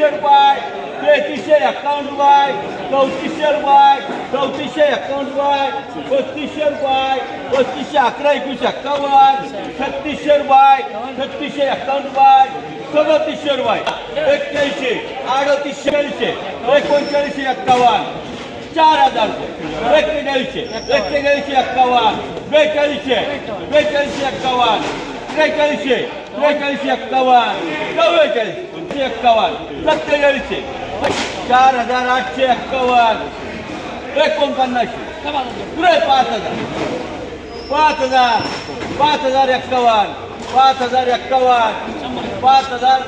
तेहतीसशे रुपये तेहतीसशे एक्कावन्न रुपये चौतीसशे रुपये चौतीसशे एक्कावन्न रुपये पस्तीसशे रुपये पस्तीसशे अकरा एकवीस एक्कावन्न छत्तीसशे रुपये छत्तीसशे एक्कावन्न रुपये सदतीसशे रुपये एक्क्याऐंशी अडतीसशे चाळीसशे एकोणचाळीसशे एक्कावन्न, चार हज़ार रुपये. एक्केचाळीसशे एक्केचाळीसशे एक्कावन्न, बेचाळीसशे बेचाळीसशे एक्कावन्न, त्रेचाळीसशे. त्रेचाळीसशे एक्कावन्न चव्वेचाळीसशे एक्कावन्न सत्तेचाळीसशे चार हजार आठशे एक्कावन्न एकोणपन्नासशे पुढे पाच हजार पाच हजार पाच हजार एक्कावन्न पाच हजार एक्कावन्न पाच हजार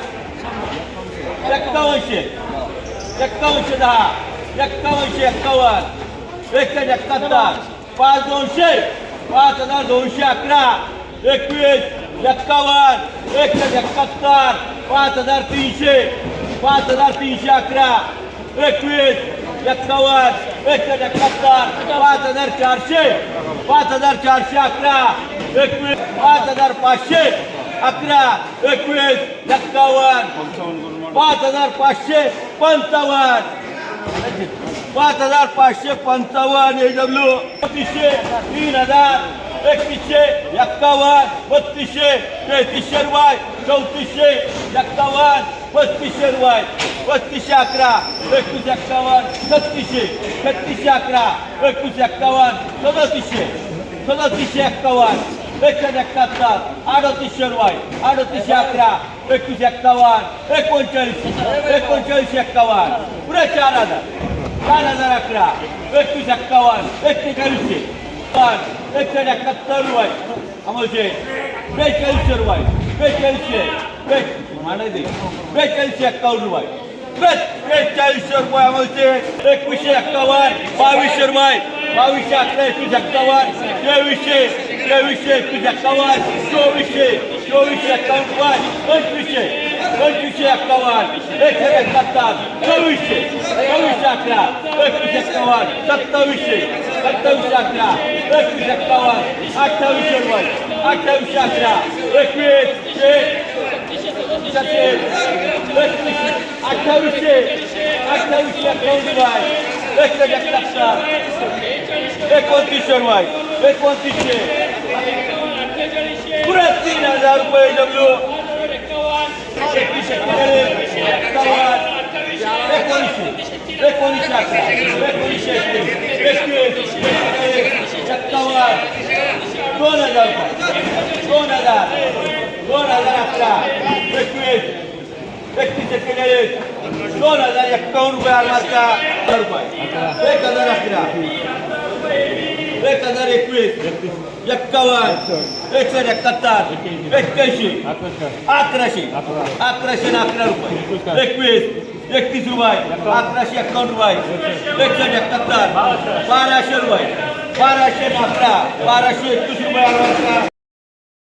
एक्कावनशे एक्कावनशे दहा एक्कावनशे एक्कावन्न एकशे एकाहत्तर पाच दोनशे पाच हजार दोनशे अकरा एकवीस एक्कावन्न एकशे एकाहत्तर पाच हजार तीनशे पाच हजार तीनशे अकरा एकवीस एक्कावन्न एकशे एकाहत्तर पाच हजार चारशे पाच हजार चारशे अकरा एकवीस पाच हजार पाचशे अकरा एकवीस एक्कावन्न पाच हजार पाचशे पंचावन्न पाच हजार पाचशे पंचावन्न ए डब्ल्यू बत्तीसशे तीन हजार एकतीसशे एक्कावन्न बत्तीसशे तेहतीसशे रुपये चौतीसशे एक्कावन्न पस्तीसशे रुपये पस्तीसशे अकरा एकवीस एक्कावन्न छत्तीसशे छत्तीसशे अकरा एकवीस एक्कावन्न सदतीसशे सदतीसशे एक्कावन्न एकशे एकाहत्तर अडतीसशे रुपये अडतीसशे अकरा एकवीस एक्कावन्न एकोणचाळीस एकोणचाळीस एक्कावन्न पुढे चार हजार चार हजार अकरा एकवीस एक्कावन्न एक्केचाळीसशे पण एकशे एकाहत्तर रुपये अमोलचे बेचाळीसशे रुपये बेचाळीसशे बे म्हणायचे बेचाळीसशे एक्कावन्न रुपये. बेचाळीसशे रुपये अमोलचे एकवीसशे एक्कावन्न बावीसशे रुपये. बावीसशे अकरा एकवीस एक्कावन्न तेवीसशे तेवीसशे एकवीस एक्कावन्न चोवीसशे चोवीसशे एक्कावन्न रुपये. पंचवीसशे. kończy się jak kałani. Lecę jak latami. Kołyszy, kołyszy jak lat. Kołyszy jak kałani. Zatkałyszy, zatkałyszy jak lat. Kołyszy jak kałani. Aktałyszy orwaj. Aktałyszy jak lat. Lekwiec, czy... Aktałyszy, aktałyszy jak orwaj. Lekwiec jak latami. Lekwiec orwaj. Lekwiec orwaj. Kurat sina za rupoje do blue. दोन हजार दोन हजार दोन हजार अकरा एकवीस एकतीस एक्केचाळीस दोन हजार एक्कावन्न रुपये आरमारचा रुपये एक हजार अकरा. एक हजार एकवीस एक्कावन्न एकशे एकाहत्तर एक्क्याऐंशी अकराशे अकराशे अकरा रुपये. एकवीस एकतीस रुपये अकराशे एकावन्न रुपये एकशे एकाहत्तर बाराशे रुपये बाराशे अकरा बाराशे एकतीस रुपये